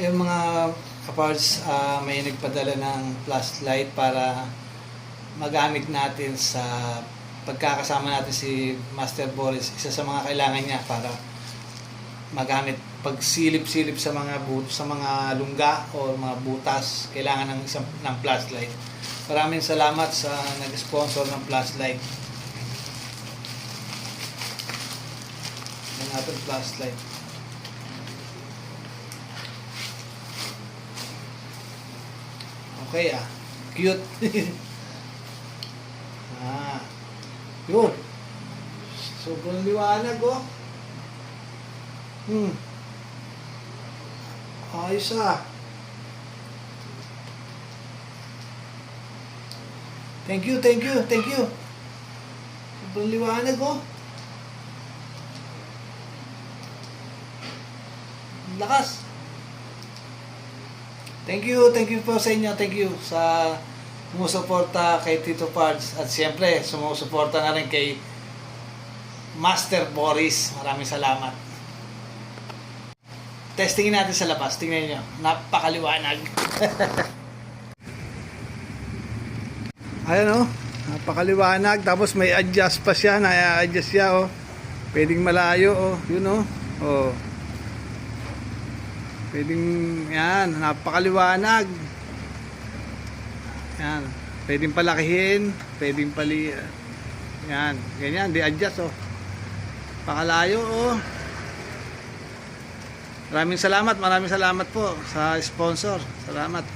Yung mga kaparts, ah, may nagpadala ng flashlight para magamit natin sa pagkakasama natin si Master Boris. Isa sa mga kailangan niya para magamit pag silip-silip sa mga but sa mga lungga o mga butas, kailangan ng isang ng flashlight. Maraming salamat sa nag-sponsor ng flashlight. Yung ating flashlight. Okay ah. Cute. ah. Yun. Sobrang liwanag oh. Hmm. Ayos ah. Thank you, thank you, thank you. Sobrang liwanag oh. Lakas. Thank you, thank you po sa inyo. Thank you sa sumusuporta kay Tito Pards at siyempre sumusuporta na rin kay Master Boris. Maraming salamat. Testingin natin sa labas. Tingnan nyo. Napakaliwanag. Ayan o. Napakaliwanag. Tapos may adjust pa siya. Na-adjust siya o. Pwedeng malayo o. Yun o. O. Pwedeng, yan, napakaliwanag. Yan. Pwedeng palakihin. Pwedeng pali... Yan. Ganyan. Di adjust o. Pakalayo o. Maraming salamat, maraming salamat po sa sponsor. Salamat.